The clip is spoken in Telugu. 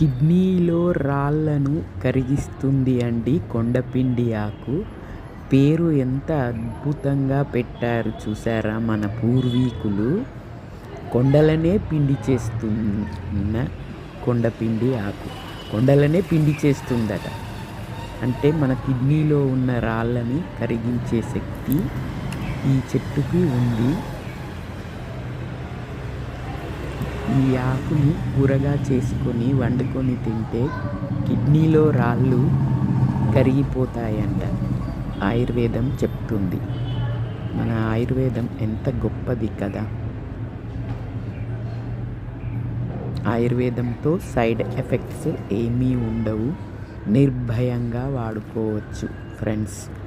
కిడ్నీలో రాళ్ళను కరిగిస్తుంది అండి కొండపిండి ఆకు పేరు ఎంత అద్భుతంగా పెట్టారు చూసారా మన పూర్వీకులు. కొండలనే పిండి చేస్తున్న కొండపిండి ఆకు. కొండలనే పిండి చేస్తుందట. అంటే మన కిడ్నీలో ఉన్న రాళ్ళని కరిగించే శక్తి ఈ చెట్టుకి ఉంది. ఈ ఆకుని కూరగా చేసుకొని వండుకొని తింటే కిడ్నీలో రాళ్ళు కరిగిపోతాయంట. ఆయుర్వేదం చెప్తుంది. మన ఆయుర్వేదం ఎంత గొప్పది కదా. ఆయుర్వేదంతో సైడ్ ఎఫెక్ట్స్ ఏమీ ఉండవు. నిర్భయంగా వాడుకోవచ్చు ఫ్రెండ్స్.